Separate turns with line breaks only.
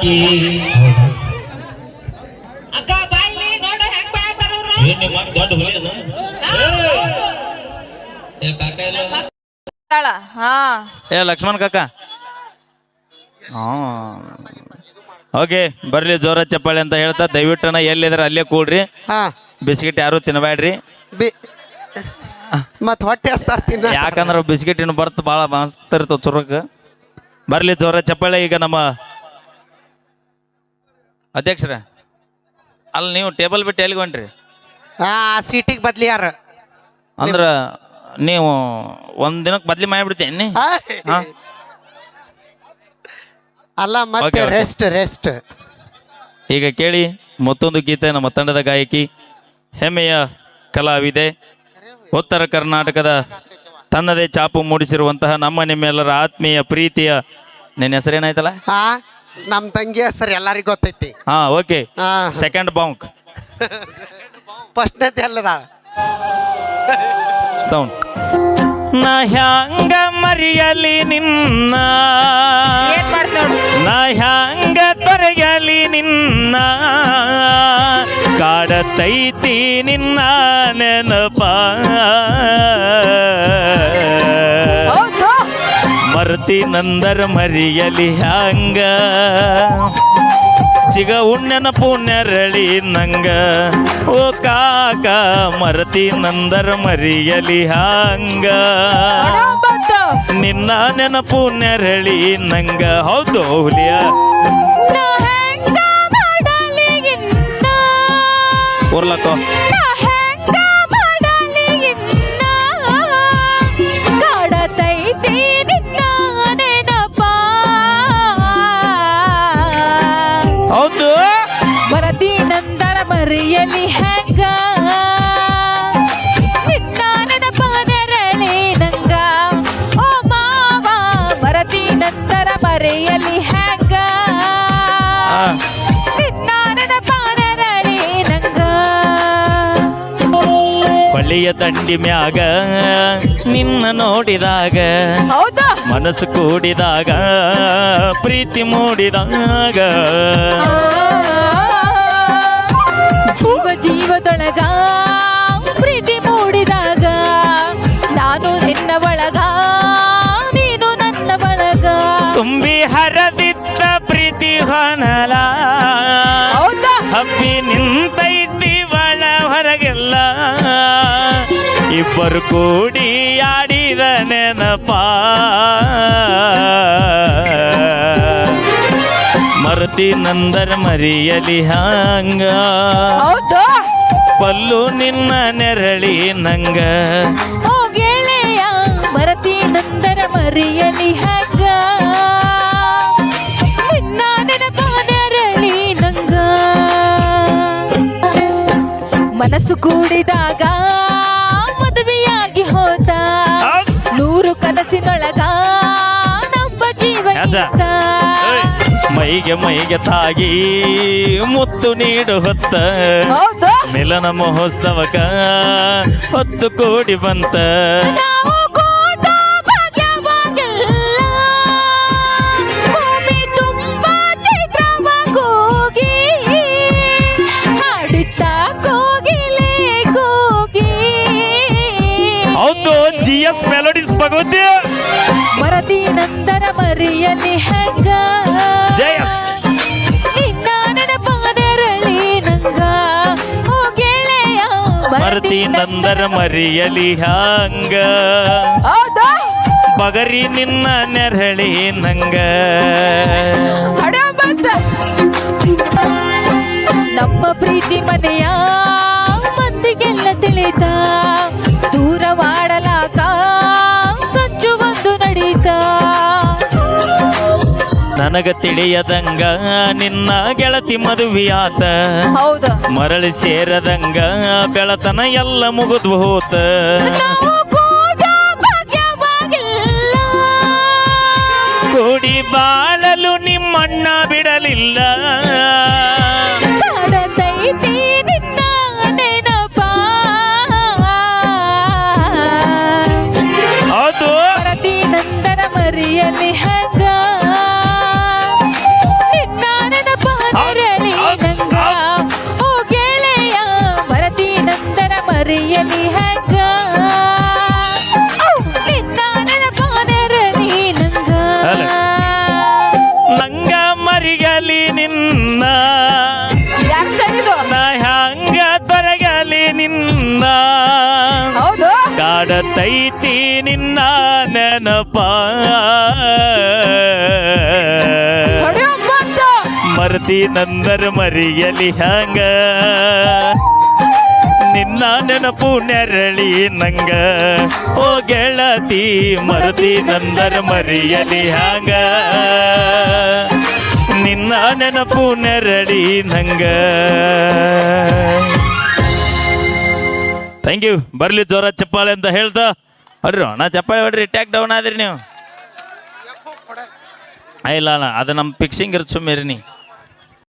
ಆಕಿ
ಅಕ್ಕ ಬಾಯ್ಲಿ ನೋಡ ಹೆಂಗ್ ಬಾಯ್ತಾರ ಅವ್ರು.
ಏನ್ ನಿಮ್ಮ ಅಕ್ಕ ದೊಡ್ಡ ಹುಲಿಯನ ಏ. ಕಾಕ ಇಲ್ಲ.
ತಾಳ ಹಾ.
ಏ ಲಕ್ಷ್ಮಣ್ ಕಾಕ. ಹಾ ಓಕೆ ಬರ್ಲಿ ಜೋರ ಚಪ್ಪಾಳೆ ಅಂತ ಹೇಳ್ತಾ ದಯವಿಟ್ಟನ ಎಲ್ಲಿದ್ರೆ ಅಲ್ಲೇ ಕೂಡ್ರಿ.
ಹಾ.
ಬಿಸ್ಕಿಟ್ ಯಾರು ತಿನ್ನಬೇಡ್ರಿ
ಬಿ. ಮತ್ ಹೊಟ್ಟೆ ಹಸ್ತಾರ ತಿನ್ನ
ಯಾಕಂದ್ರೆ ಬಿಸ್ಕಿಟ್ ಇನ್ನು ಬರ್ತ ಭಾಳ ಮಸ್ತ್ ಇರ್ತಾವ ಚುರುಕ್. ಬರ್ಲಿ ಜೋರ ಚಪ್ಪಾಳೆ ಈಗ ನಮ್ಮ ಅಧ್ಯಕ್ಷರ ಅಲ್ಲಿ ನೀವು ಟೇಬಲ್ ಬಿಟ್ಟು ಎಲ್ಲಿಗೆ ಹೊಂಟ್ರಿ?
ಆ ಸೀಟಿಗೆ ಬದ್ಲಿ ಯಾರ?
ಅಂದ್ರ ನೀವು ಒಂದ್ ದಿನಕ್ಕೆ ಬದ್ಲಿ ಮಾಡಿಬಿಡ್ತೇನೆ ಹಾ.
ಅಲ್ಲ
Okay,
ಮತ್ತೆ
okay.
ರೆಸ್ಟ್ ರೆಸ್ಟ್
ಈಗ ಕೇಳಿ ಮತ್ತೊಂದು ಗೀತೆ ನಮ್ಮ ತಂಡದ ಗಾಯಕಿ ಹೆಮ್ಮೆಯ ಕಲಾವಿದೆ ಉತ್ತರ ಕರ್ನಾಟಕದ ತನ್ನದೇ ಚಾಪು ಮೂಡಿಸಿರುವಂತಹ ನಮ್ಮ ನಿಮ್ಮೆಲ್ಲರ ಆತ್ಮೀಯ ಪ್ರೀತಿಯ ನಿನ್ನ ಹೆಸರೇನಾಯ್ತಲ್ಲ?
ಹಾ ನಮ್ ತಂಗಿ ಹೆಸರು ಎಲ್ಲರಿಗೂ ಗೊತ್ತೈತಿ.
ಹಾ ಓಕೆ.
ಹಾ.
ಸೆಕೆಂಡ್ ಬಾಂಕ್
ಫಸ್ಟ್ನೇ ಅಲ್ಲದಾಳ
ಸೌಂಡ್ ನಾ ಹ್ಯಾಂಗ ಮರಿಯಲಿ ನಿನ್ನ?
ಏನ್ ಮಾಡ್ತ ನೋಡು.
ನಾ ಹ್ಯಾಂಗ ತೊರೆಯಲಿ ನಿನ್ನ? ಕಾಡತೈತಿ ನಿನ್ನ ನೆನಪ. ಮರತಿ ನಂದರ ಮರಿಯಲಿ ಹಂಗ. ಚಿಗ ಉಣ್ಣೆನ ಪುಣ್ಯರಳಿ ನಂಗ. ಓ ಕಾಕ ಮರತಿ ನಂದರ ಮರಿಯಲಿ ಹಂಗ. ನಿನ್ನ ನೆನಪು ನೆರಳಿ ನಂಗ. ಹೌದು ಹುಲಿಯ. ಉರ್ಲಕ್ಕೋ
ಮರಿಯಲಿ ಹೆಂಗ? ನೆನಪ ನೆರಳಿ ನಂಗ. ಓ ಮಾವ ಮರತಿ ನಂತರ ಮರೆಯಲಿ ಹೆಂಗ? ನೆನಪ ನೆರಳಿ ನಂಗ.
ಹೊಳಿಯ ದಂಡಿ ಮ್ಯಾಗ ನಿನ್ನ ನೋಡಿದಾಗ
ಹೌದಾ?
ಮನಸ್ಸು ಕೂಡಿದಾಗ ಪ್ರೀತಿ ಮೂಡಿದಾಗ.
ಜೀವದೊಳಗ ಪ್ರೀತಿ ಮೂಡಿದಾಗ ನಾನು ನಿನ್ನ ಒಳಗ ನೀನು ನನ್ನ ಒಳಗ.
ತುಂಬಿ ಹರದಿದ್ದ ಪ್ರೀತಿ ಹೊನಲ.
ಹೌದಾ?
ಹಬ್ಬಿ ನಿಂತೈತಿ ಒಳ ಹೊರಗೆಲ್ಲ. ಇಬ್ಬರು ಕೂಡಿ ಆಡಿದ ನೆನಪ. ಮರತಿ ನಂದರ ಮರಿಯಲಿ ಹಂಗ. ಪಲ್ಲು ನಿನ್ನ ನೆರಳಿ ನಂಗ.
ಓ ಗೆಳೆಯ ಮರತಿ ನಂದರ ಮರಿಯಲಿ ಹಂಗ ನಿನ್ನ ನೆನಪ ನೆರಳಿ ನಂಗ. ಮನಸ್ಸು ಕೂಡಿದಾಗ ಮದುವೆಯಾಗಿ ಹೌದ್. ನೂರು ಕನಸಿನೊಳಗ ನಮ್ಮ ಜೀವ
ಏಯ್. ಮೈಗೆ ತಾಗಿ ಮುತ್ತು ನೀಡು ಹೊತ್ತ.
ಹೌದು?
ಮಿಲನ ಮಹೋತ್ಸವಕ ಹೊತ್ತು ಕೂಡಿ ಬಂತ.
ನಾವು ಕೂತ ಭಾಗ್ಯವಾಗಿಲ್ಲ. ಭೂಮಿ ತುಂಬಾ ಚೈತ್ರವಾಗೋಗಿ ಹಾಡುತ್ತ ಕೋಗಿಲೆ ಕೂಗಿ.
ಹೌದು ಜಿ ಎಸ್ ಮೆಲೋಡಿಸ್ ಭಗವತಿ
ಮರದಿ ನಂದರ ಮರಿಯಲಿ ಹೆಂಗ?
ಜಯಸ್. ಮರತಿ ನಂದರ ಮರಿಯಲಿ ಹಂಗ. ಬಗರಿ ನಿನ್ನ ನೆರಳಿ ನಂಗ.
ನಮ್ಮ ಪ್ರೀತಿ ಮನೆಯ ಮಂದಿಗೆಲ್ಲ ತಿಳಿತ
ನನಗ ತಿಳಿಯದಂಗ ನಿನ್ನ ಗೆಳತಿ ಮದುವೆಯಾತ.
ಹೌದು.
ಮರಳಿ ಸೇರದಂಗ ಬೆಳತನ ಎಲ್ಲ ಮುಗಿದು ಹೋತ.
ಕೂಡಿ
ಬಾಳಲು ನಿಮ್ಮಣ್ಣ ಬಿಡಲಿಲ್ಲ.
ಅದು ನಂದನ ಮರಿಯಲಿ ಹೆಂಗ ಮರೆಯಲಿ ಹೆಂಗ ನಂಗ
ಮರಿಗಲಿ ನಿನ್ನ. ನಾ ಹಂಗ ತೊರಗಲಿ ನಿನ್ನ. ಕಾಡತೈತಿ ನಿನ್ನ ನೆನಪ. ಮರತಿ ನಂದರ ಮರಿಯಲಿ ಹಂಗ ನಿನ್ನ ನೆನಪು ನೆರಳಿ ನಂಗ. ಓ ಗೆಳತಿ, ಮರತಿ ನಂದರ ಮರಿಯಲಿ ಹಂಗ ನಿನ್ನ ನೆನಪು ನೆರಳಿ ನಂಗ. ಥ್ಯಾಂಕ್ ಯು ಬರ್ಲಿ ಜೋರ ಚಪ್ಪಾಳೆ ಅಂತ ಹೇಳ್ತಾ ಹೊಡ್ರಿ ನಾ ಚಪ್ಪಾಳೆ ಹೊಡ್ರಿ ಟ್ಯಾಕ್ ಡೌನ್ ಆದ್ರಿ ನೀವು. ಇಲ್ಲ ಅಣ್ಣ ಅದು ನಮ್ಮ ಫಿಕ್ಸಿಂಗ್ ಇರುತ್ತೆ ಸುಮ್ಮನೆ ನೀ.